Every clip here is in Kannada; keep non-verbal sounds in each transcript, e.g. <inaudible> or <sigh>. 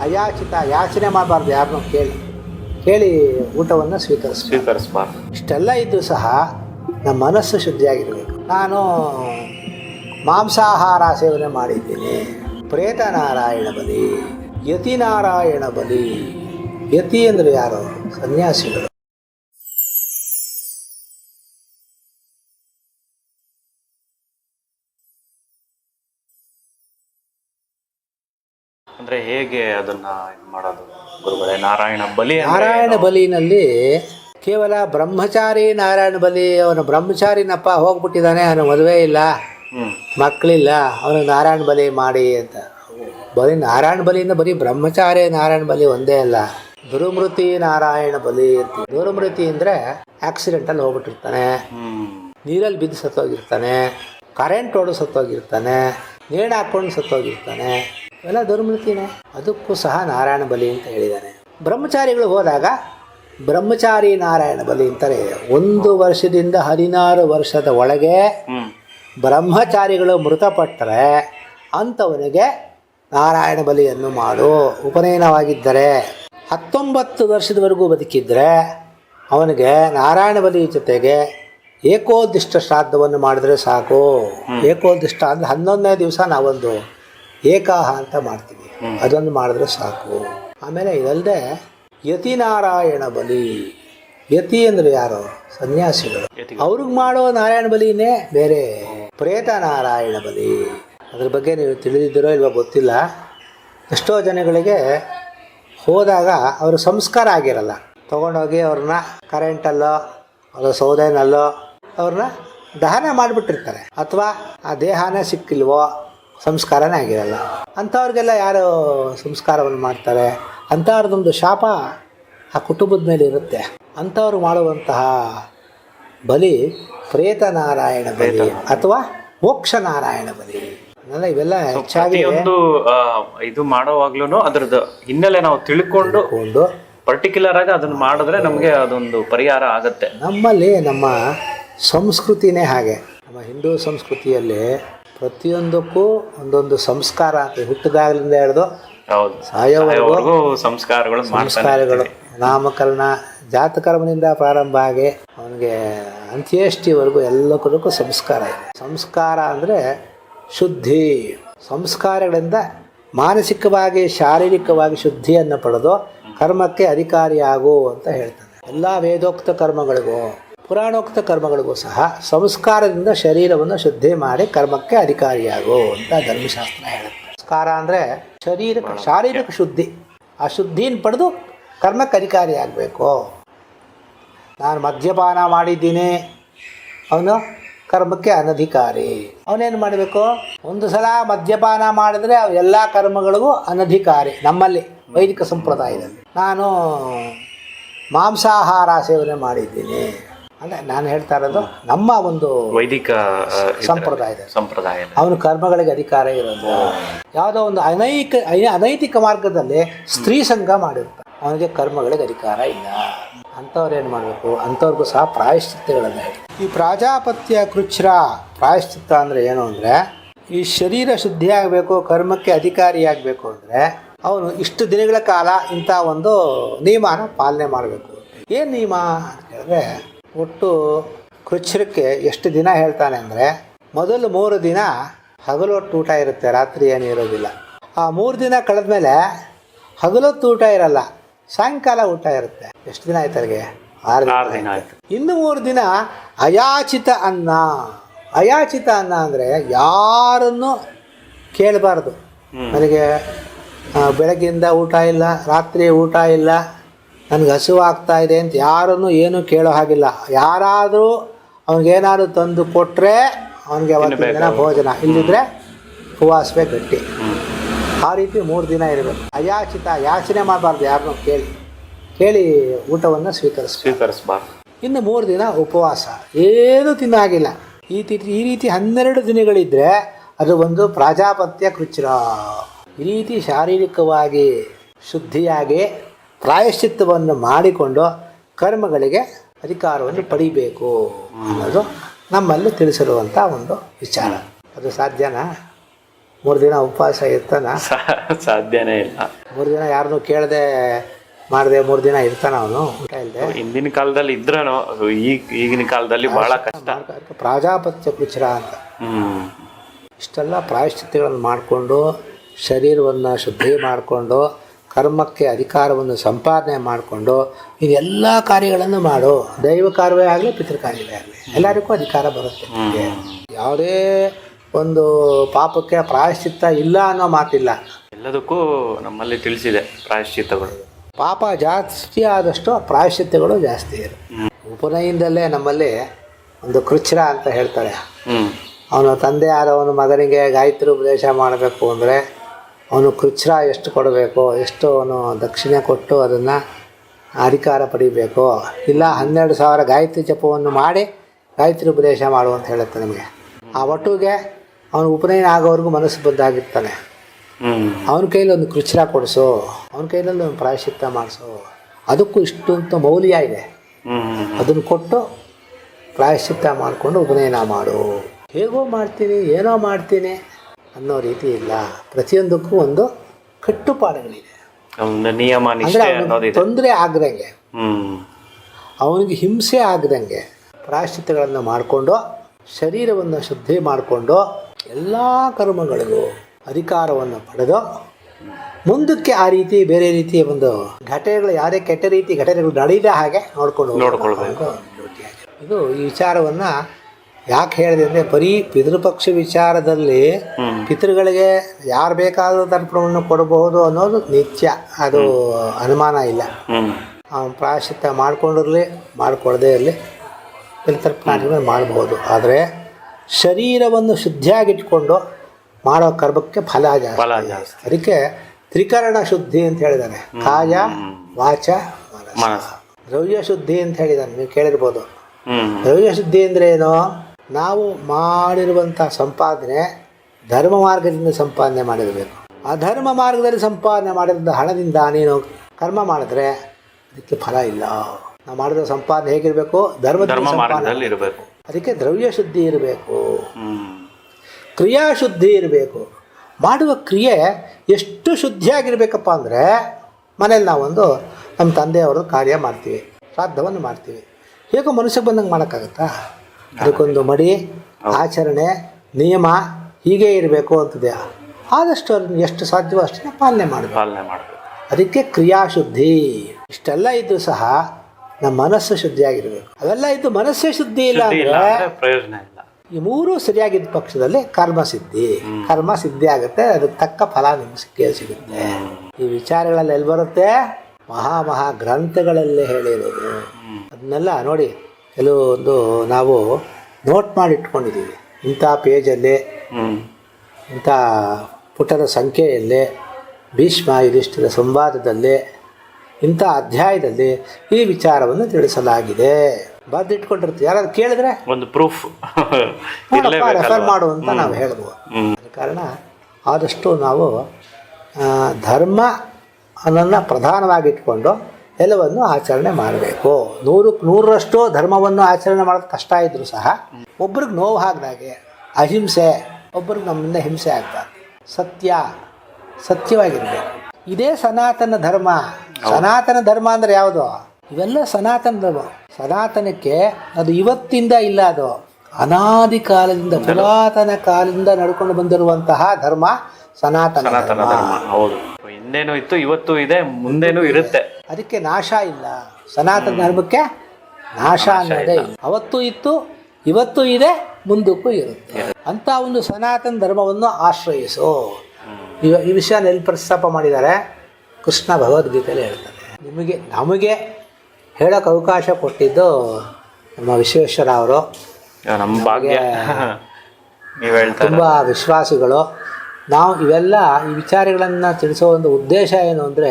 ಅಯಾಚಿತ ಯಾಚನೆ ಮಾಡಬಾರ್ದು ಯಾರನ್ನೂ ಕೇಳಿ. ಕೇಳಿ ಊಟವನ್ನು ಸ್ವೀಕರಿಸ ಸ್ವೀಕರಿಸಬಾರ್ದು. ಇಷ್ಟೆಲ್ಲ ಇದ್ದು ಸಹ ನಮ್ಮ ಮನಸ್ಸು ಶುದ್ಧಿಯಾಗಿರಬೇಕು. ನಾನು ಮಾಂಸಾಹಾರ ಸೇವನೆ ಮಾಡಿದ್ದೀನಿ. ಪ್ರೇತನಾರಾಯಣ ಬಲಿ ಯತಿನಾರಾಯಣ ಬಲಿ ಯತಿ ಅಂದರೆ ಯಾರು? ಸನ್ಯಾಸಿಗಳು. ಅಂದ್ರೆ ಹೇಗೆ ಅದನ್ನ ಇದ್ ಮಾಡೋದು? ಗುರುಗಳೇ ನಾರಾಯಣ ಬಲಿ ಅಂದ್ರೆ ನಾರಾಯಣ ಬಲಿನಲ್ಲಿ ಕೇವಲ ಬ್ರಹ್ಮಚಾರಿ ನಾರಾಯಣ ಬಲಿ ಅವನು ಬ್ರಹ್ಮಚಾರಿನಪ್ಪ ಹೋಗ್ಬಿಟ್ಟಿದ್ದಾನೆ ಅವನು ಮದುವೆ ಇಲ್ಲ ಹ್ಮ್. ಮಕ್ಕಳಿಲ್ಲ ಅವನು ನಾರಾಯಣ ಬಲಿ ಮಾಡಿ ಅಂತ. ಬರೀ ನಾರಾಯಣ ಬಲಿಯಿಂದ ಬರೀ ಬ್ರಹ್ಮಚಾರಿ ನಾರಾಯಣ ಬಲಿ ಒಂದೇ ಅಲ್ಲ. ದುರುಮೃತಿ ನಾರಾಯಣ ಬಲಿ ಅಂತ. ದುರುಮೃತಿ ಅಂದರೆ ಆಕ್ಸಿಡೆಂಟಲ್ಲಿ ಹೋಗ್ಬಿಟ್ಟಿರ್ತಾನೆ. ಹ್ಮ್. ನೀರಲ್ಲಿ ಬಿದ್ದು ಸತ್ತೋಗಿರ್ತಾನೆ. ಕರೆಂಟ್ ಹೊಡೆದು ಸತ್ತೋಗಿರ್ತಾನೆ. ನೇಣು ಹಾಕ್ಕೊಂಡು ಸತ್ತೋಗಿರ್ತಾನೆ. ಇವೆಲ್ಲ ದುರ್ಮೃತಿನೇ ಅದಕ್ಕೂ ಸಹ ನಾರಾಯಣ ಬಲಿ ಅಂತ ಹೇಳಿದ್ದಾನೆ ಬ್ರಹ್ಮಚಾರಿಗಳು ಹೋದಾಗ ಬ್ರಹ್ಮಚಾರಿ ನಾರಾಯಣ ಬಲಿ ಅಂತಾರೆ. ಒಂದು ವರ್ಷದಿಂದ ಹದಿನಾರು ವರ್ಷದ ಒಳಗೆ ಬ್ರಹ್ಮಚಾರಿಗಳು ಮೃತಪಟ್ಟರೆ ಅಂಥವನಿಗೆ ನಾರಾಯಣ ಬಲಿಯನ್ನು ಮಾಡು. ಉಪನಯನವಾಗಿದ್ದರೆ ಹತ್ತೊಂಬತ್ತು ವರ್ಷದವರೆಗೂ ಬದುಕಿದ್ರೆ ಅವನಿಗೆ ನಾರಾಯಣ ಬಲಿ ಜೊತೆಗೆ ಏಕೋದಿಷ್ಟ ಶ್ರಾದ್ದವನ್ನು ಮಾಡಿದ್ರೆ ಸಾಕು. ಏಕೋದಿಷ್ಟ ಅಂದರೆ ಹನ್ನೊಂದನೇ ದಿವಸ ನಾವೊಂದು ಏಕಾಹ ಅಂತ ಮಾಡ್ತೀವಿ. ಅದೊಂದು ಮಾಡಿದ್ರೆ ಸಾಕು. ಆಮೇಲೆ ಇದಲ್ಲದೆ ಯತಿನಾರಾಯಣ ಬಲಿ. ಯತಿ ಅಂದ್ರೆ ಯಾರು? ಸನ್ಯಾಸಿಗಳು. ಅವ್ರಿಗೆ ಮಾಡೋ ನಾರಾಯಣ ಬಲಿನೇ ಬೇರೆ. ಪ್ರೇತ ನಾರಾಯಣ ಬಲಿ. ಅದ್ರ ಬಗ್ಗೆ ನೀವು ತಿಳಿದಿದ್ದೀರೋ ಇಲ್ವೋ ಗೊತ್ತಿಲ್ಲ. ಎಷ್ಟೋ ಜನಗಳಿಗೆ ಹೋದಾಗ ಅವ್ರ ಸಂಸ್ಕಾರ ಆಗಿರಲ್ಲ. ತೊಗೊಂಡೋಗಿ ಅವ್ರನ್ನ ಕರೆಂಟಲ್ಲೋ ಅದು ಸೌದೆನಲ್ಲೋ ಅವ್ರನ್ನ ದಹನ ಮಾಡಿಬಿಟ್ಟಿರ್ತಾರೆ. ಅಥವಾ ಆ ದೇಹನೇ ಸಿಕ್ಕಿಲ್ವೋ ಸಂಸ್ಕಾರನೇ ಆಗಿರಲ್ಲ. ಅಂಥವ್ರಿಗೆಲ್ಲ ಯಾರು ಸಂಸ್ಕಾರವನ್ನು ಮಾಡ್ತಾರೆ? ಅಂಥವ್ರದ್ದೊಂದು ಶಾಪ ಆ ಕುಟುಂಬದ ಮೇಲೆ ಇರುತ್ತೆ. ಅಂಥವ್ರು ಮಾಡುವಂತಹ ಬಲಿ ಪ್ರೇತ ನಾರಾಯಣ ಬಲಿ ಅಥವಾ ಮೋಕ್ಷ ನಾರಾಯಣ ಬಲಿ. ಅದೆಲ್ಲ ಇವೆಲ್ಲ ಹೆಚ್ಚಾಗಿ ಒಂದು ಇದು ಮಾಡೋವಾಗ್ಲೂ ಅದ್ರದ್ದು ಹಿನ್ನೆಲೆ ನಾವು ತಿಳ್ಕೊಂಡು ಒಂದು ಪರ್ಟಿಕ್ಯುಲರ್ ಆಗಿ ಅದನ್ನು ಮಾಡಿದ್ರೆ ನಮಗೆ ಅದೊಂದು ಪರಿಹಾರ ಆಗುತ್ತೆ. ನಮ್ಮಲ್ಲಿ ನಮ್ಮ ಸಂಸ್ಕೃತಿನೇ ಹಾಗೆ. ನಮ್ಮ ಹಿಂದೂ ಸಂಸ್ಕೃತಿಯಲ್ಲಿ ಪ್ರತಿಯೊಂದಕ್ಕೂ ಒಂದೊಂದು ಸಂಸ್ಕಾರ ಅಂತ ಹುಟ್ಟಿದಾಗಲಿಂದ ಹಿಡಿದು ಸಾಯೋವರೆಗೂ ಸಂಸ್ಕಾರಗಳು ಸಂಸ್ಕಾರಗಳು. ನಾಮಕರಣ ಜಾತಕರ್ಮದಿಂದ ಪ್ರಾರಂಭ ಆಗಿ ಅವನಿಗೆ ಅಂತ್ಯೇಷ್ಟಿವರೆಗೂ ಎಲ್ಲಕ್ಕೂ ಸಂಸ್ಕಾರ ಇದೆ. ಸಂಸ್ಕಾರ ಅಂದರೆ ಶುದ್ಧಿ. ಸಂಸ್ಕಾರಗಳಿಂದ ಮಾನಸಿಕವಾಗಿ ಶಾರೀರಿಕವಾಗಿ ಶುದ್ಧಿಯನ್ನು ಪಡೆದು ಕರ್ಮಕ್ಕೆ ಅಧಿಕಾರಿಯಾಗು ಅಂತ ಹೇಳ್ತಾನೆ. ಎಲ್ಲ ವೇದೋಕ್ತ ಕರ್ಮಗಳಿಗೂ ಪುರಾಣೋಕ್ತ ಕರ್ಮಗಳಿಗೂ ಸಹ ಸಂಸ್ಕಾರದಿಂದ ಶರೀರವನ್ನು ಶುದ್ಧಿ ಮಾಡಿ ಕರ್ಮಕ್ಕೆ ಅಧಿಕಾರಿಯಾಗು ಅಂತ ಧರ್ಮಶಾಸ್ತ್ರ ಹೇಳುತ್ತೆ. ಸಂಸ್ಕಾರ ಅಂದರೆ ಶರೀರಕ್ಕೆ ಶಾರೀರಿಕ ಶುದ್ಧಿ. ಆ ಶುದ್ಧಿನ ಪಡೆದು ಕರ್ಮಕ್ಕೆ ಅಧಿಕಾರಿ ಆಗಬೇಕು. ನಾನು ಮದ್ಯಪಾನ ಮಾಡಿದ್ದೀನಿ. ಅವನು ಕರ್ಮಕ್ಕೆ ಅನಧಿಕಾರಿ. ಅವನೇನು ಮಾಡಬೇಕು? ಒಂದು ಸಲ ಮದ್ಯಪಾನ ಮಾಡಿದ್ರೆ ಅವು ಎಲ್ಲ ಕರ್ಮಗಳಿಗೂ ಅನಧಿಕಾರಿ ನಮ್ಮಲ್ಲಿ ವೈದಿಕ ಸಂಪ್ರದಾಯದಲ್ಲಿ. ನಾನು ಮಾಂಸಾಹಾರ ಸೇವನೆ ಮಾಡಿದ್ದೀನಿ. ಅಂದರೆ ನಾನು ಹೇಳ್ತಾ ಇರೋದು ನಮ್ಮ ಒಂದು ವೈದಿಕ ಸಂಪ್ರದಾಯ ಇದ್ರಲ್ಲಿ, ಸಂಪ್ರದಾಯದಲ್ಲಿ ಸಂಪ್ರದಾಯ ಅವನ ಕರ್ಮಗಳಿಗೆ ಅಧಿಕಾರ ಇರೋದು. ಯಾವುದೋ ಒಂದು ಅನೈಕ ಅನ- ಅನೈತಿಕ ಮಾರ್ಗದಲ್ಲಿ ಸ್ತ್ರೀ ಸಂಘ ಮಾಡಿರ್ತಾರೆ. ಅವನಿಗೆ ಕರ್ಮಗಳಿಗೆ ಅಧಿಕಾರ ಇಲ್ಲ. ಅಂಥವ್ರು ಏನು ಮಾಡಬೇಕು? ಅಂಥವ್ರಿಗೂ ಸಹ ಪ್ರಾಯಶ್ಚಿತ್ತಗಳನ್ನು ಹೇಳಿ. ಈ ಪ್ರಾಜಾಪತ್ಯ ಕೃಚ್ರ ಪ್ರಾಯಶ್ಚಿತ್ತ ಅಂದರೆ ಏನು ಅಂದರೆ ಈ ಶರೀರ ಶುದ್ಧಿ ಆಗಬೇಕು ಕರ್ಮಕ್ಕೆ ಅಧಿಕಾರಿಯಾಗಬೇಕು ಅಂದರೆ ಅವನು ಇಷ್ಟು ದಿನಗಳ ಕಾಲ ಇಂಥ ಒಂದು ನಿಯಮನ ಪಾಲನೆ ಮಾಡಬೇಕು. ಏನು ನಿಯಮ ಅಂತ ಹೇಳಿದ್ರೆ ಒಟ್ಟು ಕೃಚ್ಛ್ರಕ್ಕೆ ಎಷ್ಟು ದಿನ ಹೇಳ್ತಾನೆ ಅಂದರೆ ಮೊದಲು ಮೂರು ದಿನ ಹಗಲೊಟ್ಟು ಊಟ ಇರುತ್ತೆ ರಾತ್ರಿ ಏನು ಇರೋದಿಲ್ಲ. ಆ ಮೂರು ದಿನ ಕಳೆದ್ಮೇಲೆ ಹಗಲೊತ್ತು ಊಟ ಇರಲ್ಲ ಸಾಯಂಕಾಲ ಊಟ ಇರುತ್ತೆ. ಎಷ್ಟು ದಿನ ಆಯ್ತು ಅಲ್ಲಿಗೆ? ಆರು ದಿನ ಆಯ್ತು. ಇನ್ನು ಮೂರು ದಿನ ಅಯಾಚಿತ ಅನ್ನ. ಅಯಾಚಿತ ಅನ್ನ ಅಂದರೆ ಯಾರನ್ನು ಕೇಳಬಾರ್ದು. ನನಗೆ ಬೆಳಗ್ಗೆಯಿಂದ ಬೆಳಗ್ಗಿಂದ ಊಟ ಇಲ್ಲ ರಾತ್ರಿ ಊಟ ಇಲ್ಲ ನನಗೆ ಹಸಿವಾಗ್ತಾ ಇದೆ ಅಂತ ಯಾರನ್ನು ಏನೂ ಕೇಳೋ ಹಾಗಿಲ್ಲ. ಯಾರಾದರೂ ಅವನಿಗೇನಾದ್ರು ತಂದು ಕೊಟ್ಟರೆ ಅವನಿಗೆ ಅವತ್ತಿನ ದಿನ ಭೋಜನ. ಇಲ್ಲಿದ್ರೆ ಉಪವಾಸವೇ ಗಟ್ಟಿ. ಆ ರೀತಿ ಮೂರು ದಿನ ಇರಬೇಕು. ಅಯಾಚಿತ ಯಾಚನೆ ಮಾಡಬಾರ್ದು ಯಾರನ್ನೂ ಕೇಳಿ. ಕೇಳಿ ಊಟವನ್ನು ಸ್ವೀಕರಿಸ ಸ್ವೀಕರಿಸಬಾರ್ದು ಇನ್ನು ಮೂರು ದಿನ ಉಪವಾಸ. ಏನೂ ತಿನ್ನಾಗಿಲ್ಲ. ಈ ರೀತಿ ಈ ರೀತಿ ಹನ್ನೆರಡು ದಿನಗಳಿದ್ದರೆ ಅದು ಒಂದು ಪ್ರಾಜಾಪತ್ಯ ಕೃಚ್ರ ಈ ರೀತಿ ಶಾರೀರಿಕವಾಗಿ ಶುದ್ಧಿಯಾಗಿ ಪ್ರಾಯಶ್ಚಿತ್ತವನ್ನು ಮಾಡಿಕೊಂಡು ಕರ್ಮಗಳಿಗೆ ಅಧಿಕಾರವನ್ನು ಪಡಿಬೇಕು ಅನ್ನೋದು ನಮ್ಮಲ್ಲಿ ತಿಳಿಸಿರುವಂಥ ಒಂದು ವಿಚಾರ. ಅದು ಸಾಧ್ಯನಾ? ಮೂರು ದಿನ ಉಪವಾಸ ಇರ್ತಾನ? ಸಾಧ್ಯನೇ ಇಲ್ಲ. ಮೂರು ದಿನ ಯಾರನ್ನೂ ಕೇಳದೆ ಮಾಡದೆ ಮೂರು ದಿನ ಇರ್ತಾನ ಅವನು? ಊಟ ಇಲ್ಲದೆ ಹಿಂದಿನ ಕಾಲದಲ್ಲಿ ಇದ್ರನು ಈಗ ಈಗಿನ ಕಾಲದಲ್ಲಿ ಬಹಳ ಕಷ್ಟ. ಪ್ರಾಜಾಪತ್ಯ ಕುಚರ ಅಂತ. ಇಷ್ಟೆಲ್ಲ ಪ್ರಾಯಶ್ಚಿತ್ಯಗಳನ್ನು ಮಾಡಿಕೊಂಡು ಶರೀರವನ್ನು ಶುದ್ಧಿ ಮಾಡಿಕೊಂಡು ಕರ್ಮಕ್ಕೆ ಅಧಿಕಾರವನ್ನು ಸಂಪಾದನೆ ಮಾಡಿಕೊಂಡು ಇದೆಲ್ಲ ಕಾರ್ಯಗಳನ್ನು ಮಾಡು. ದೈವ ಕಾರ್ಯವೇ ಆಗಲಿ ಪಿತೃ ಕಾರ್ಯವೇ ಆಗಲಿ ಎಲ್ಲರಿಗೂ ಅಧಿಕಾರ ಬರುತ್ತೆ ನಮಗೆ. ಯಾವುದೇ ಒಂದು ಪಾಪಕ್ಕೆ ಪ್ರಾಯಶ್ಚಿತ್ತ ಇಲ್ಲ ಅನ್ನೋ ಮಾತಿಲ್ಲ. ಎಲ್ಲದಕ್ಕೂ ನಮ್ಮಲ್ಲಿ ತಿಳಿಸಿದೆ ಪ್ರಾಯಶ್ಚಿತ್ತಗಳು. ಪಾಪ ಜಾಸ್ತಿ ಆದಷ್ಟು ಪ್ರಾಯಶ್ಚಿತ್ತಗಳು ಜಾಸ್ತಿ ಇರು. ಉಪನಯಿಂದಲೇ ನಮ್ಮಲ್ಲಿ ಒಂದು ಕೃಚ್ರ ಅಂತ ಹೇಳ್ತಾರೆ. ಅವನ ಅವನು ತಂದೆ ಆದವನು ಮಗನಿಗೆ ಗಾಯತ್ರಿ ಉಪದೇಶ ಮಾಡಬೇಕು ಅಂದರೆ ಅವನು ಕೃಚ್ರ ಎಷ್ಟು ಕೊಡಬೇಕು, ಎಷ್ಟು ಅವನು ದಕ್ಷಿಣೆ ಕೊಟ್ಟು ಅದನ್ನು ಅಧಿಕಾರ ಪಡಿಬೇಕು. ಇಲ್ಲ, ಹನ್ನೆರಡು ಸಾವಿರ ಗಾಯತ್ರಿ ಜಪವನ್ನು ಮಾಡಿ ಗಾಯತ್ರಿ ಉಪದೇಶ ಮಾಡು ಅಂತ ಹೇಳುತ್ತೆ ನಮಗೆ. ಆ ಒಟ್ಟಿಗೆ ಅವನು ಉಪನಯನ ಆಗೋವರೆಗೂ ಮನಸ್ಸು ಬದ್ದಾಗಿರ್ತಾನೆ ಅವನ ಕೈಯಲ್ಲಿ ಒಂದು ಕೃಚ್ರ ಕೊಡಿಸು, ಅವನ ಕೈಯಲ್ಲಿ ಒಂದು ಪ್ರಾಯಶ್ಚಿತ್ತ ಮಾಡಿಸು. ಅದಕ್ಕೂ ಇಷ್ಟು ಅಂತ ಮೌಲ್ಯ ಇದೆ. ಅದನ್ನು ಕೊಟ್ಟು ಪ್ರಾಯಶ್ಚಿತ್ತ ಮಾಡಿಕೊಂಡು ಉಪನಯನ ಮಾಡು. ಹೇಗೋ ಮಾಡ್ತೀನಿ, ಏನೋ ಮಾಡ್ತೀನಿ. ಅನ್ನೋ ರೀತಿ ಇಲ್ಲ. ಪ್ರತಿಯೊಂದಕ್ಕೂ ಒಂದು ಕಟ್ಟುಪಾಡುಗಳಿದೆ. ನಿಯಮ ತೊಂದರೆ ಆಗದಂಗೆ. ಅವನಿಗೆ ಹಿಂಸೆ ಆಗದಂಗೆ ಪ್ರಾಯಶ್ಚಿತ್ತಗಳನ್ನು ಮಾಡಿಕೊಂಡು ಶರೀರವನ್ನು ಶುದ್ಧಿ ಮಾಡಿಕೊಂಡು ಎಲ್ಲ ಕರ್ಮಗಳಿಗೂ ಅಧಿಕಾರವನ್ನು ಪಡೆದು ಮುಂದಕ್ಕೆ ಆ ರೀತಿ ಬೇರೆ ರೀತಿಯ ಒಂದು ಘಟನೆಗಳು ಯಾವುದೇ ಕೆಟ್ಟ ರೀತಿ ಘಟನೆಗಳು ನಡೆಯದ ಹಾಗೆ ನೋಡ್ಕೊಂಡು ನೋಡ್ಕೊಳ್ಬೇಕು. ಇದು ಈ ವಿಚಾರವನ್ನು ಯಾಕೆ ಹೇಳಿದೆ ಅಂದರೆ ಬರೀ ಪಿತೃಪಕ್ಷ ವಿಚಾರದಲ್ಲಿ ಪಿತೃಗಳಿಗೆ ಯಾರು ಬೇಕಾದರೂ ತರ್ಪಣವನ್ನು ಕೊಡಬಹುದು ಅನ್ನೋದು ನಿತ್ಯ. ಅದು ಅನುಮಾನ ಇಲ್ಲ. ಅವನು ಪ್ರಾಯಶ್ಚಿತ್ತ ಮಾಡ್ಕೊಂಡಿರಲಿ ಮಾಡ್ಕೊಳ್ಳದೇ ಇರಲಿ ಪಿತೃತರ್ಪಣ ಮಾಡಬಹುದು. ಆದರೆ ಶರೀರವನ್ನು ಶುದ್ಧಿಯಾಗಿಟ್ಕೊಂಡು ಮಾಡೋ ಕರ್ಮಕ್ಕೆ ಫಲ ಜಾಸ್ತಿ. ಫಲ ಜಾಸ್ತಿ. ಅದಕ್ಕೆ ತ್ರಿಕರಣ ಶುದ್ಧಿ ಅಂತ ಹೇಳಿದ್ದಾರೆ ಕಾಯ ವಾಚ. ಮನಸ್ಸು. ದ್ರವ್ಯ ಶುದ್ಧಿ ಅಂತ ಹೇಳಿದ್ದಾನೆ ನೀವು ಕೇಳಿರ್ಬೋದು. ದ್ರವ್ಯ ಶುದ್ಧಿ ಅಂದರೆ ಏನು? ನಾವು ಮಾಡಿರುವಂಥ ಸಂಪಾದನೆ ಧರ್ಮ ಮಾರ್ಗದಿಂದ ಸಂಪಾದನೆ ಮಾಡಿರಬೇಕು. ಅಧರ್ಮ ಮಾರ್ಗದಲ್ಲಿ ಸಂಪಾದನೆ ಮಾಡಿದ ಹಣದಿಂದ ನೀನು ಕರ್ಮ ಮಾಡಿದ್ರೆ ಅದಕ್ಕೆ ಫಲ ಇಲ್ಲ. ನಾವು ಮಾಡಿರೋ ಸಂಪಾದನೆ ಹೇಗಿರಬೇಕು? ಧರ್ಮ ಸಂಪಾದನೆ. ಮಾರ್ಗದಲ್ಲಿ ಇರಬೇಕು. ಅದಕ್ಕೆ ದ್ರವ್ಯ ಶುದ್ಧಿ ಇರಬೇಕು. ಕ್ರಿಯಾಶುದ್ಧಿ ಇರಬೇಕು. ಮಾಡುವ ಕ್ರಿಯೆ ಎಷ್ಟು ಶುದ್ಧಿಯಾಗಿರಬೇಕಪ್ಪ ಅಂದರೆ ಮನೇಲಿ ನಾವೊಂದು ನಮ್ಮ ತಂದೆಯವರು ಕಾರ್ಯ ಮಾಡ್ತೀವಿ ಶ್ರಾದ್ದವನ್ನು ಮಾಡ್ತೀವಿ. ಹೇಗೋ ಮನುಷ್ಯ ಬಂದಂಗೆ ಮಾಡೋಕ್ಕಾಗತ್ತಾ? ಅದಕ್ಕೊಂದು ಮಡಿ ಆಚರಣೆ ನಿಯಮ ಹೀಗೆ ಇರಬೇಕು ಅಂತಿದೆ. ಆದಷ್ಟು ಅದನ್ನು ಎಷ್ಟು ಸಾಧ್ಯವೋ ಅಷ್ಟೇ ಪಾಲನೆ ಮಾಡಬೇಕು. ಪಾಲನೆ ಮಾಡಬೇಕು. ಅದಕ್ಕೆ ಕ್ರಿಯಾಶುದ್ಧಿ. ಇಷ್ಟೆಲ್ಲ ಇದ್ದು ಸಹ ನಮ್ಮ ಮನಸ್ಸು ಶುದ್ಧಿಯಾಗಿರಬೇಕು. ಅವೆಲ್ಲ ಇದ್ದು ಮನಸ್ಸೇ ಶುದ್ಧಿ ಇಲ್ಲ ಅಂದರೆ ಅಂದ್ರೆ ಪ್ರಯೋಜನ ಇಲ್ಲ. ಈ ಮೂರು ಸರಿಯಾಗಿದ್ದ ಪಕ್ಷದಲ್ಲಿ ಕರ್ಮ ಸಿದ್ಧಿ. ಕರ್ಮ ಸಿದ್ಧಿ ಆಗುತ್ತೆ ಅದಕ್ಕೆ ತಕ್ಕ ಫಲ ನಿಮ್ಗೆ ಸಿಕ್ಕೇ ಸಿಗುತ್ತೆ. ಈ ವಿಚಾರಗಳಲ್ಲಿ ಎಲ್ಲಿ ಬರುತ್ತೆ? ಮಹಾ ಮಹಾ ಗ್ರಂಥಗಳಲ್ಲೇ ಹೇಳಿರೋದು. ಅದನ್ನೆಲ್ಲ ನೋಡಿ ಕೆಲವೊಂದು ನಾವು ನೋಟ್ ಮಾಡಿ ಇಟ್ಕೊಂಡಿದ್ದೀವಿ. ಇಂಥ ಪೇಜಲ್ಲಿ ಇಂಥ ಪುಟದ ಸಂಖ್ಯೆಯಲ್ಲಿ ಭೀಷ್ಮ ಯುಧಿಷ್ಠಿರ ಸಂವಾದದಲ್ಲಿ ಇಂಥ ಅಧ್ಯಾಯದಲ್ಲಿ ಈ ವಿಚಾರವನ್ನು ತಿಳಿಸಲಾಗಿದೆ. ಬರೆದಿಟ್ಕೊಂಡಿರ್ತೀವಿ. ಯಾರಾದ್ರು ಕೇಳಿದ್ರೆ ಒಂದು ಪ್ರೂಫ್ ರೆಫರ್ ಮಾಡು ಅಂತ ನಾವು ಹೇಳ್ಬೋದು. ಕಾರಣ ಆದಷ್ಟು ನಾವು ಧರ್ಮ ಅನ್ನನ್ನು ಪ್ರಧಾನವಾಗಿಟ್ಕೊಂಡು ಎಲ್ಲವನ್ನು ಆಚರಣೆ ಮಾಡಬೇಕು. ನೂರಕ್ಕೆ ನೂರರಷ್ಟು ಧರ್ಮವನ್ನು ಆಚರಣೆ ಮಾಡೋದು ಕಷ್ಟ ಇದ್ದರೂ ಸಹ ಒಬ್ರಿಗೆ ನೋವು ಹಾಗೆ ಅಹಿಂಸೆ ಒಬ್ರಿಗೆ ನಮ್ಮಿಂದ ಹಿಂಸೆ ಆಗ್ಬಾರ್ದು ಸತ್ಯ ಸತ್ಯವಾಗಿರಬೇಕು. ಇದೇ ಸನಾತನ ಧರ್ಮ. ಸನಾತನ ಧರ್ಮ ಅಂದರೆ ಯಾವುದು? ಇವೆಲ್ಲ ಸನಾತನ ಧರ್ಮ ಸನಾತನಕ್ಕೆ ಅದು ಇವತ್ತಿಂದ ಇಲ್ಲ ಅದು. ಅನಾದಿ ಕಾಲದಿಂದ ಪುರಾತನ ಕಾಲದಿಂದ ನಡ್ಕೊಂಡು ಬಂದಿರುವಂತಹ ಧರ್ಮ. ಸನಾತನ ಧರ್ಮ ಹೌದು. ಹಿಂದೇನು ಇತ್ತು ಇವತ್ತು ಇದೆ ಮುಂದೇನು ಇರುತ್ತೆ. ಅದಕ್ಕೆ ನಾಶ ಇಲ್ಲ. ಸನಾತನ ಧರ್ಮಕ್ಕೆ ನಾಶ ಅನ್ನೋದೇ ಇಲ್ಲ. ಅವತ್ತು ಇತ್ತು ಇವತ್ತು ಇದೆ ಮುಂದಕ್ಕೂ ಇರುತ್ತೆ. ಅಂತ ಒಂದು ಸನಾತನ ಧರ್ಮವನ್ನು ಆಶ್ರಯಿಸು. ಈ ಈ ವಿಷಯ ಎಲ್ಲಿ ಪ್ರಸ್ತಾಪ ಮಾಡಿದ್ದಾರೆ ಕೃಷ್ಣ ಭಗವದ್ಗೀತೆಯಲ್ಲಿ ಹೇಳ್ತಾರೆ. ನಿಮಗೆ ನಮಗೆ ಹೇಳೋಕೆ ಅವಕಾಶ ಕೊಟ್ಟಿದ್ದು ನಮ್ಮ ವಿಶ್ವೇಶ್ವರ ಅವರು. ನಮ್ಮ ಭಾಗ್ಯ. <laughs> ನೀವು ಹೇಳ್ತಾರೆ. ತುಂಬ ವಿಶ್ವಾಸಿಗಳು. ನಾವು ಇವೆಲ್ಲ ಈ ವಿಚಾರಗಳನ್ನು ತಿಳಿಸೋ ಒಂದು ಉದ್ದೇಶ ಏನು ಅಂದರೆ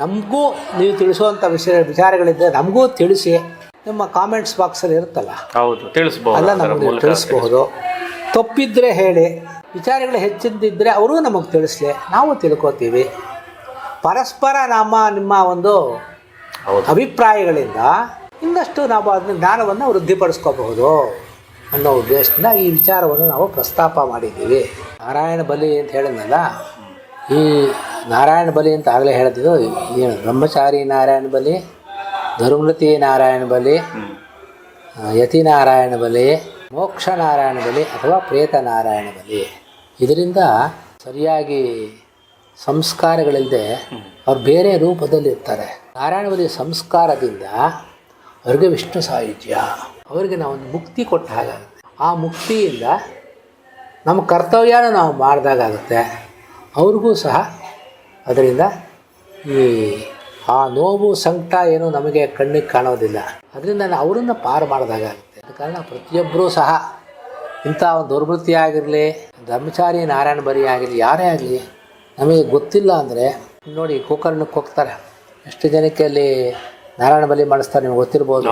ನಮಗೂ ನೀವು ತಿಳಿಸುವಂಥ ವಿಷಯ ವಿಚಾರಗಳಿದ್ದರೆ ನಮಗೂ ತಿಳಿಸಿ ನಿಮ್ಮ ಕಾಮೆಂಟ್ಸ್ ಬಾಕ್ಸಲ್ಲಿ ಇರುತ್ತಲ್ಲ? ಹೌದು ತಿಳಿಸ್ಬೋದು ಅಲ್ಲ ನಮಗೆ ತಿಳಿಸ್ಬೋದು. ತಿಳಿಸ್ಬಹುದು ತಪ್ಪಿದ್ರೆ ಹೇಳಿ ವಿಚಾರಗಳು ಹೆಚ್ಚಿದ್ದಿದ್ದರೆ ಅವರೂ ನಮಗೆ ತಿಳಿಸ್ಲಿ ನಾವು ತಿಳ್ಕೊತೀವಿ. ಪರಸ್ಪರ ನಮ್ಮ ನಿಮ್ಮ ಒಂದು ಅಭಿಪ್ರಾಯಗಳಿಂದ ಇನ್ನಷ್ಟು ನಾವು ಅದನ್ನ ಜ್ಞಾನವನ್ನು ವೃದ್ಧಿಪಡಿಸ್ಕೋಬಹುದು ಅನ್ನೋ ಉದ್ದೇಶದಿಂದ ಈ ವಿಚಾರವನ್ನು ನಾವು ಪ್ರಸ್ತಾಪ ಮಾಡಿದ್ದೀವಿ. ನಾರಾಯಣ ಬಲಿ ಅಂತ ಹೇಳಿದ್ನಲ್ಲ? ಈ ನಾರಾಯಣ ಬಲಿ ಅಂತ ಆಗಲೇ ಹೇಳಿದ್ದು ಏನು ಬ್ರಹ್ಮಚಾರಿ ನಾರಾಯಣ ಬಲಿ ಧರ್ಮೃತಿ ನಾರಾಯಣ ಬಲಿ ಯತಿ ನಾರಾಯಣ ಬಲಿ ಮೋಕ್ಷ ನಾರಾಯಣ ಬಲಿ ಅಥವಾ ಪ್ರೇತ ನಾರಾಯಣ ಬಲಿ. ಇದರಿಂದ ಸರಿಯಾಗಿ ಸಂಸ್ಕಾರಗಳಿಲ್ಲದೆ ಅವ್ರು ಬೇರೆ ರೂಪದಲ್ಲಿ ಇರ್ತಾರೆ ನಾರಾಯಣ ಬಲಿ ಸಂಸ್ಕಾರದಿಂದ ಅವ್ರಿಗೆ ವಿಷ್ಣು ಸಾಹಿತ್ಯ ಅವರಿಗೆ ಒಂದು ಮುಕ್ತಿ ಕೊಟ್ಟ ಹಾಗಾಗುತ್ತೆ. ಆ ಮುಕ್ತಿಯಿಂದ ನಮ್ಮ ಕರ್ತವ್ಯನ ನಾವು ಮಾಡಿದಾಗುತ್ತೆ ಅವ್ರಿಗೂ ಸಹ ಅದರಿಂದ ಈ ಆ ನೋವು ಸಂಕಟ ಏನು ನಮಗೆ ಕಣ್ಣಿಗೆ ಕಾಣೋದಿಲ್ಲ. ಅದರಿಂದ ಅವರನ್ನು ಪಾರು ಮಾಡಿದಾಗುತ್ತೆ ಆದ ಕಾರಣ ಪ್ರತಿಯೊಬ್ಬರೂ ಸಹ ಇಂಥ ಒಂದು ದುರ್ವೃತ್ತಿ ಆಗಿರಲಿ ಬ್ರಹ್ಮಚಾರಿ ನಾರಾಯಣ ಬರಿ ಆಗಿರಲಿ ಯಾರೇ ಆಗಲಿ ನಮಗೆ ಗೊತ್ತಿಲ್ಲ ಅಂದರೆ ನೋಡಿ ಗೋಕರ್ಣಕ್ಕೆ ಹೋಗ್ತಾರೆ. ಎಷ್ಟು ಜನಕ್ಕೆ ಅಲ್ಲಿ ನಾರಾಯಣ ಬಲಿ ಮಾಡಿಸ್ತಾರೆ ನಿಮ್ಗೆ ಗೊತ್ತಿರ್ಬೋದು.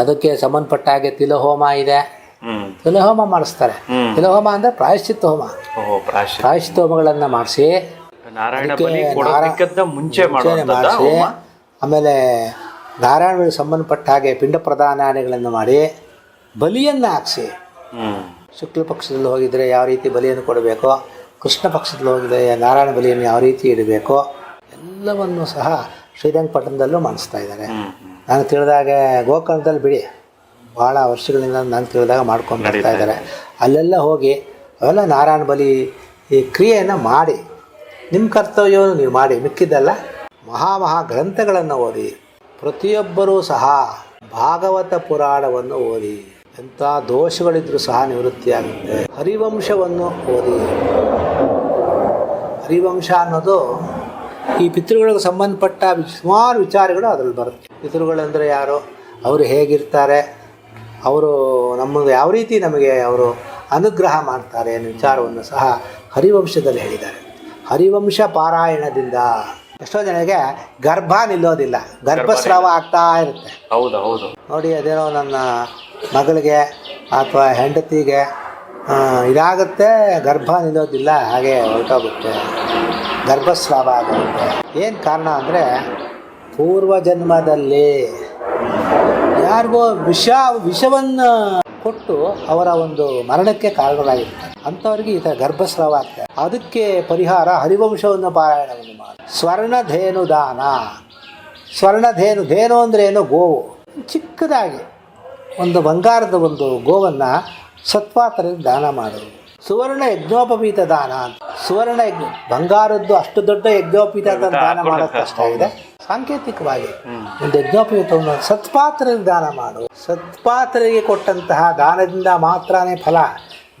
ಅದಕ್ಕೆ ಸಂಬಂಧಪಟ್ಟ ಹಾಗೆ ತಿಲಹೋಮ ಇದೆ. ಹ್ಮ್. ತಿಲಹೋಮ ಮಾಡಿಸ್ತಾರೆ. ಹ್ಮ್. ತಿಲಹೋಮ ಅಂದ್ರೆ ಪ್ರಾಯಶ್ಚಿತ್ತ ಹೋಮ. ಪ್ರಾಯಶ್ಚಿತ್ತ. ಹೋಮಗಳನ್ನು ಮಾಡಿಸಿ ನಾರಾಯಣ ಮುಂಚೆ ಮಾಡಿಸಿ ಹೋಮ? ಆಮೇಲೆ ನಾರಾಯಣಗಳಿಗೆ ಸಂಬಂಧಪಟ್ಟ ಹಾಗೆ ಪಿಂಡ ಪ್ರದಾನಗಳನ್ನು ಮಾಡಿ ಬಲಿಯನ್ನ ಹಾಕ್ಸಿ. ಶುಕ್ಲ ಪಕ್ಷದಲ್ಲಿ ಹೋಗಿದ್ರೆ ಯಾವ ರೀತಿ ಬಲಿಯನ್ನು ಕೊಡಬೇಕು? ಕೃಷ್ಣ ಪಕ್ಷದಲ್ಲಿ ಹೋಗಿದ್ರೆ ನಾರಾಯಣ ಬಲಿಯನ್ನು ಯಾವ ರೀತಿ ಇಡಬೇಕು? ಎಲ್ಲವನ್ನು ಸಹ ಶ್ರೀರಂಗಪಟ್ಟಣದಲ್ಲೂ ಮಾಡಿಸ್ತಾ ಇದ್ದಾರೆ. ಹ್ಮ್ ಹ್ಮ್. ನಾನು ತಿಳಿದಾಗ ಗೋಕರ್ಣದಲ್ಲಿ ಬಿಡಿ. ಭಾಳ ವರ್ಷಗಳಿಂದ ನಾನು ತಿಳಿದಾಗ ಮಾಡ್ಕೊಂಡು ಬರ್ತಾ ಇದ್ದಾರೆ. ಅಲ್ಲೆಲ್ಲ ಹೋಗಿ ಅವೆಲ್ಲ ನಾರಾಯಣ ಬಲಿ ಈ ಕ್ರಿಯೆಯನ್ನು ಮಾಡಿ ನಿಮ್ಮ ಕರ್ತವ್ಯವನ್ನು ನೀವು ಮಾಡಿ ಮಿಕ್ಕಿದ್ದಲ್ಲ ಮಹಾ ಮಹಾ ಗ್ರಂಥಗಳನ್ನು ಓದಿ ಪ್ರತಿಯೊಬ್ಬರೂ ಸಹ ಭಾಗವತ ಪುರಾಣವನ್ನು ಓದಿ ಎಂಥ ದೋಷಗಳಿದ್ರೂ ಸಹ ನಿವೃತ್ತಿಯಾಗುತ್ತೆ. ಹರಿವಂಶವನ್ನು ಓದಿ. ಹರಿವಂಶ ಅನ್ನೋದು ಈ ಪಿತೃಗಳಿಗೆ ಸಂಬಂಧಪಟ್ಟ ಸುಮಾರು ವಿಚಾರಗಳು ಅದರಲ್ಲಿ ಬರುತ್ತೆ. ಪಿತೃಗಳೆಂದರೆ ಯಾರು? ಅವರು ಹೇಗಿರ್ತಾರೆ? ಅವರು ನಮ್ಮದು ಯಾವ ರೀತಿ ನಮಗೆ ಅವರು ಅನುಗ್ರಹ ಮಾಡ್ತಾರೆ ಅನ್ನೋ ವಿಚಾರವನ್ನು ಸಹ ಹರಿವಂಶದಲ್ಲಿ ಹೇಳಿದ್ದಾರೆ. ಹರಿವಂಶ ಪಾರಾಯಣದಿಂದ ಎಷ್ಟೋ ಜನಕ್ಕೆ ಗರ್ಭ ನಿಲ್ಲೋದಿಲ್ಲ. ಗರ್ಭಸ್ರಾವ ಆಗ್ತಾ ಇರುತ್ತೆ. ಹೌದು ಹೌದು. ನೋಡಿ ಅದೇನೋ ನನ್ನ ಮಗಳಿಗೆ ಅಥವಾ ಹೆಂಡತಿಗೆ ಇದಾಗುತ್ತೆ ಗರ್ಭ ನಿಲ್ಲೋದಿಲ್ಲ ಹಾಗೆ ಹೊರಟೋಗುತ್ತೆ. ಗರ್ಭಸ್ರಾವ ಆಗುತ್ತೆ ಏನು ಕಾರಣ ಅಂದರೆ ಪೂರ್ವ ಜನ್ಮದಲ್ಲಿ ಯಾರಿಗೋ ವಿಷ ವಿಷವನ್ನು ಕೊಟ್ಟು ಅವರ ಒಂದು ಮರಣಕ್ಕೆ ಕಾರಣರಾಗಿರ್ತಾರೆ. ಅಂಥವ್ರಿಗೆ ಈ ಥರ ಗರ್ಭಸ್ರಾವ ಆಗ್ತದೆ ಅದಕ್ಕೆ ಪರಿಹಾರ ಹರಿವಂಶವನ್ನು ಪಾರಾಯಣವನ್ನು ಮಾಡಿ. ಸ್ವರ್ಣಧೇನು ದಾನ ಸ್ವರ್ಣಧೇನು ಧೇನು ಅಂದರೆ ಏನು? ಗೋವು. ಚಿಕ್ಕದಾಗಿ ಒಂದು ಬಂಗಾರದ ಒಂದು ಗೋವನ್ನು ಸತ್ಪಾತ್ರರಿಗೆ ದಾನ ಮಾಡೋದು. ಸುವರ್ಣ ಯಜ್ಞೋಪವೀತ ದಾನ ಅಂತ. ಸುವರ್ಣ ಯಜ್ಞ. ಬಂಗಾರದ್ದು ಅಷ್ಟು ದೊಡ್ಡ ಯಜ್ಞೋಪವೀತ ದಾನ ಮಾಡೋದು ಕಷ್ಟ ಇದೆ ಸಾಂಕೇತಿಕವಾಗಿ ಒಂದು ಯಜ್ಞೋಪಯುತವನ್ನು ಸತ್ಪಾತ್ರರಿಗೆ ದಾನ ಮಾಡು. ಸತ್ಪಾತ್ರರಿಗೆ ಕೊಟ್ಟಂತಹ ದಾನದಿಂದ ಮಾತ್ರನೇ ಫಲ.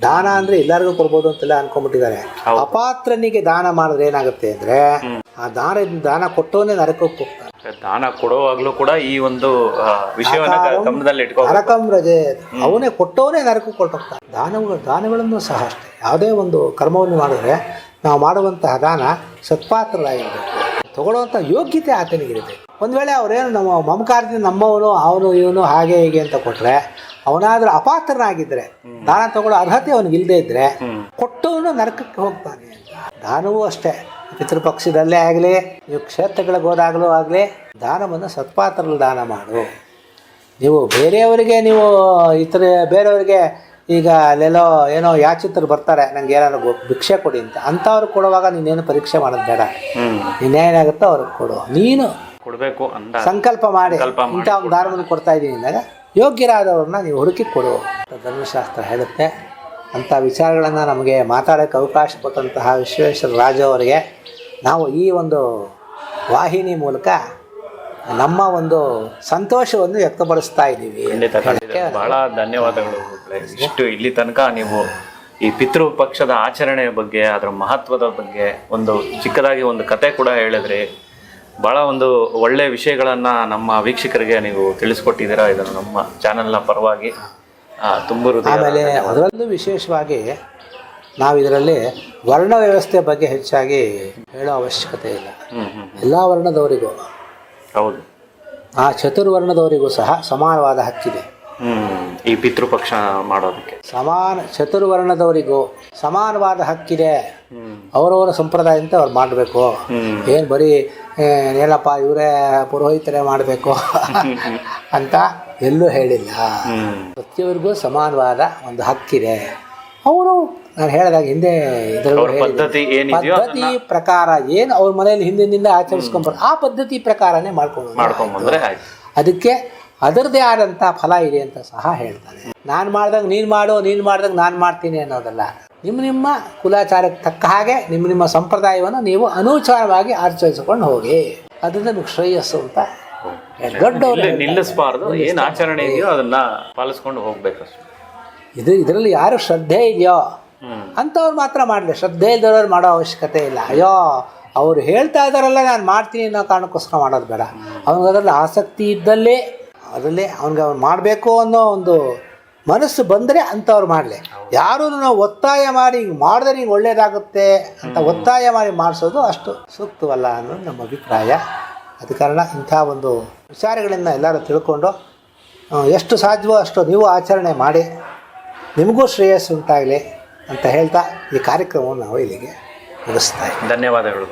ದಾನ ಅಂದರೆ ಎಲ್ಲರಿಗೂ ಕೊಡ್ಬೋದು ಅಂತೆಲ್ಲ ಅನ್ಕೊಂಡ್ಬಿಟ್ಟಿದ್ದಾರೆ. ಅಪಾತ್ರನಿಗೆ ದಾನ ಮಾಡಿದ್ರೆ ಏನಾಗುತ್ತೆ ಅಂದರೆ ಆ ದಾನದಿಂದ ದಾನ ಕೊಟ್ಟವನೇ ನರಕಕ್ಕೆ ಹೋಗ್ತಾರೆ ದಾನ ಕೊಡುವಾಗಲೂ ಕೂಡ ಈ ಒಂದು ನರಕಂ ರಜೆ. ಅವನೇ ಕೊಟ್ಟವನೇ ನರಕಕ್ಕೆ ಕೊಟ್ಟೋಗ್ತಾರೆ ದಾನಗಳು ದಾನಗಳನ್ನು ಸಹ ಅಷ್ಟೇ. ಯಾವುದೇ ಒಂದು ಕರ್ಮವನ್ನು ಮಾಡಿದ್ರೆ ನಾವು ಮಾಡುವಂತಹ ದಾನ ಸತ್ಪಾತ್ರರಾಗಿರಬೇಕು. ತಗೊಳ್ಳುವಂಥ ಯೋಗ್ಯತೆ ಆತನಿಗಿರುತ್ತೆ ಒಂದು ವೇಳೆ ಅವರೇನು ನಮ್ಮ ಮಮಕಾರದಿಂದ ನಮ್ಮವನು ಅವನು ಇವನು ಹಾಗೆ ಹೀಗೆ ಅಂತ ಕೊಟ್ಟರೆ ಅವನಾದರೂ ಅಪಾತ್ರನಾಗಿದ್ದರೆ ದಾನ ತಗೊಳ್ಳೋ ಅರ್ಹತೆ ಅವನಿಗೆ ಇಲ್ಲದೆ ಇದ್ದರೆ ಕೊಟ್ಟವನು ನರಕಕ್ಕೆ ಹೋಗ್ತಾನೆ. ಅಂತ ದಾನವೂ ಅಷ್ಟೇ. ಪಿತೃಪಕ್ಷದಲ್ಲೇ ಆಗಲಿ ನೀವು ಕ್ಷೇತ್ರಗಳಿಗೆ ಹೋದಾಗಲೂ ಆಗಲಿ ದಾನವನ್ನು ಸತ್ಪಾತ್ರಲ್ಲಿ ದಾನ ಮಾಡು. ನೀವು ಬೇರೆಯವರಿಗೆ ನೀವು ಇತರ ಬೇರೆಯವರಿಗೆ ಈಗ ಅಲ್ಲೆಲ್ಲೋ ಏನೋ ಯಾಚಿತರು ಬರ್ತಾರೆ ನಂಗೆ ಏನಾದ್ರು ಗೊ- ಭಿಕ್ಷೆ ಕೊಡಿ ಅಂತ. ಅಂಥವ್ರು ಕೊಡುವಾಗ ನೀನೇನು ಪರೀಕ್ಷೆ ಮಾಡೋದು ಬೇಡ. ನೀನೇನಾಗುತ್ತೋ ಅವ್ರಿಗೆ ಕೊಡು. ನೀನು ಕೊಡಬೇಕು ಅಂತ ಸಂಕಲ್ಪ ಮಾಡಿ. ಸಂಕಲ್ಪ ಮಾಡಿ ಇಂಥ ಒಂದು ದಾನವನ್ನು ಕೊಡ್ತಾ ಇದ್ದೀನಿ ಅಂದಾಗ ಯೋಗ್ಯರಾದವ್ರನ್ನ ನೀವು ಹುಡುಕಿ ಕೊಡು ಅಂತ ಧರ್ಮಶಾಸ್ತ್ರ ಹೇಳುತ್ತೆ. ಅಂಥ ವಿಚಾರಗಳನ್ನು ನಮಗೆ ಮಾತಾಡೋಕ್ಕೆ ಅವಕಾಶ ಕೊಟ್ಟಂತಹ ವಿಶ್ವೇಶ್ವರ ರಾಜ ಅವರಿಗೆ ನಾವು ಈ ಒಂದು ವಾಹಿನಿ ಮೂಲಕ ನಮ್ಮ ಒಂದು ಸಂತೋಷವನ್ನು ವ್ಯಕ್ತಪಡಿಸ್ತಾ ಇದ್ದೀವಿ. ಖಂಡಿತ ಖಂಡಿತ. ಬಹಳ ಧನ್ಯವಾದಗಳು. ಇಷ್ಟು ಇಲ್ಲಿ ತನಕ ನೀವು ಈ ಪಿತೃ ಪಕ್ಷದ ಆಚರಣೆಯ ಬಗ್ಗೆ ಅದರ ಮಹತ್ವದ ಬಗ್ಗೆ ಒಂದು ಚಿಕ್ಕದಾಗಿ ಒಂದು ಕತೆ ಕೂಡ ಹೇಳಿದ್ರಿ ಬಹಳ ಒಂದು ಒಳ್ಳೆ ವಿಷಯಗಳನ್ನು ನಮ್ಮ ವೀಕ್ಷಕರಿಗೆ ನೀವು ತಿಳಿಸ್ಕೊಟ್ಟಿದ್ದೀರಾ ಇದನ್ನು ನಮ್ಮ ಚಾನೆಲ್ನ ಪರವಾಗಿ. ತುಂಬ ಆಮೇಲೆ ಅದರಲ್ಲೂ ವಿಶೇಷವಾಗಿ ನಾವು ಇದರಲ್ಲಿ ವರ್ಣ ವ್ಯವಸ್ಥೆ ಬಗ್ಗೆ ಹೆಚ್ಚಾಗಿ ಹೇಳೋ ಅವಶ್ಯಕತೆ ಇಲ್ಲ. ಎಲ್ಲ ವರ್ಣದವರಿಗೂ. ಹೌದು. ಆ ಚತುರ್ವರ್ಣದವರಿಗೂ ಸಹ ಸಮಾನವಾದ ಹಕ್ಕಿದೆ. ಈ ಪಿತೃಪಕ್ಷ ಮಾಡೋದಕ್ಕೆ. ಸಮಾನ ಚತುರ್ವರ್ಣದವರಿಗೂ ಸಮಾನವಾದ ಹಕ್ಕಿದೆ. ಅವರವರ ಸಂಪ್ರದಾಯದಂತೆ ಅವ್ರು ಮಾಡಬೇಕು. ಏನು ಬರೀ ಏನಪ್ಪ ಇವರೇ ಪುರೋಹಿತರೇ ಮಾಡಬೇಕು <laughs> ಅಂತ ಎಲ್ಲೂ ಹೇಳಿಲ್ಲ. ಪ್ರತಿಯೊರಿಗೂ ಸಮಾನವಾದ ಒಂದು ಹಕ್ಕಿದೆ. ಅವರು ನಾನು ಹೇಳಿದಾಗ ಹಿಂದೆ ಪದ್ಧತಿ ಪದ್ಧತಿ ಪ್ರಕಾರ ಏನು ಅವ್ರ ಮನೆಯಲ್ಲಿ ಹಿಂದಿನಿಂದ ಆಚರಿಸ್ಕೊಂಬಾರ್ದು ಆ ಪದ್ಧತಿ ಪ್ರಕಾರನೇ ಮಾಡ್ಕೊಂಡು ಮಾಡ್ಕೊಂಡ್ಬಂದ್ರೆ ಅದಕ್ಕೆ ಅದರದೇ ಆದಂಥ ಫಲ ಇದೆ ಅಂತ ಸಹ ಹೇಳ್ತಾನೆ ನಾನು ಮಾಡ್ದಾಗ ನೀನು ಮಾಡು ನೀನು ಮಾಡ್ದಾಗ ನಾನು ಮಾಡ್ತೀನಿ ಅನ್ನೋದಲ್ಲ. ನಿಮ್ಮ ನಿಮ್ಮ ಕುಲಾಚಾರಕ್ಕೆ ತಕ್ಕ ಹಾಗೆ ನಿಮ್ಮ ನಿಮ್ಮ ಸಂಪ್ರದಾಯವನ್ನು ನೀವು ಅನುಚಾರವಾಗಿ ಆಚರಿಸಿಕೊಂಡು ಹೋಗಿ. ಅದರಿಂದ ನಿಮ್ಗೆ ಶ್ರೇಯಸ್ಸು ಅಂತ ಹೇಳ್ತಾರೆ. ದೊಡ್ಡವರು ನಿಲ್ಲಿಸಬಾರ್ದು. ಏನು ಆಚರಣೆ ಇದೆಯೋ ಅದನ್ನ ಪಾಲಿಸ್ಕೊಂಡು ಹೋಗ್ಬೇಕು ಇದು ಇದರಲ್ಲಿ ಯಾರು ಶ್ರದ್ಧೆ ಇದೆಯೋ ಅಂಥವ್ರು ಮಾತ್ರ ಮಾಡಲಿ ಶ್ರದ್ಧೆ ಇಲ್ದವ್ರು ಮಾಡೋ ಅವಶ್ಯಕತೆ ಇಲ್ಲ. ಅಯ್ಯೋ ಅವ್ರು ಹೇಳ್ತಾ ಇದ್ದಾರಲ್ಲ ನಾನು ಮಾಡ್ತೀನಿ ಅನ್ನೋ ಕಾರಣಕ್ಕೋಸ್ಕರ ಮಾಡೋದು ಬೇಡ. ಅವ್ನಿಗೆ ಅದರಲ್ಲಿ ಆಸಕ್ತಿ ಇದ್ದಲ್ಲಿ ಅದರಲ್ಲಿ ಅವ್ನಿಗೆ ಅವ್ನು ಮಾಡಬೇಕು ಅನ್ನೋ ಒಂದು ಮನಸ್ಸು ಬಂದರೆ ಅಂಥವ್ರು ಮಾಡಲಿ. ಯಾರೂ ನಾವು ಒತ್ತಾಯ ಮಾಡಿ ಹಿಂಗೆ ಮಾಡಿದ್ರೆ ಹಿಂಗೆ ಒಳ್ಳೇದಾಗುತ್ತೆ ಅಂತ ಒತ್ತಾಯ ಮಾಡಿ ಮಾಡಿಸೋದು ಅಷ್ಟು ಸೂಕ್ತವಲ್ಲ ಅನ್ನೋದು ನಮ್ಮ ಅಭಿಪ್ರಾಯ. ಅದ ಕಾರಣ ಇಂಥ ಒಂದು ವಿಚಾರಗಳನ್ನು ಎಲ್ಲರೂ ತಿಳ್ಕೊಂಡು ಎಷ್ಟು ಸಾಧ್ಯವೋ ಅಷ್ಟು ನೀವು ಆಚರಣೆ ಮಾಡಿ. ನಿಮಗೂ ಶ್ರೇಯಸ್ಸು ಉಂಟಾಗಲಿ. ಅಂತ ಹೇಳ್ತಾ ಈ ಕಾರ್ಯಕ್ರಮವನ್ನು ನಾವು ಇಲ್ಲಿಗೆ ಮುಗಿಸ್ತಾ ಧನ್ಯವಾದಗಳು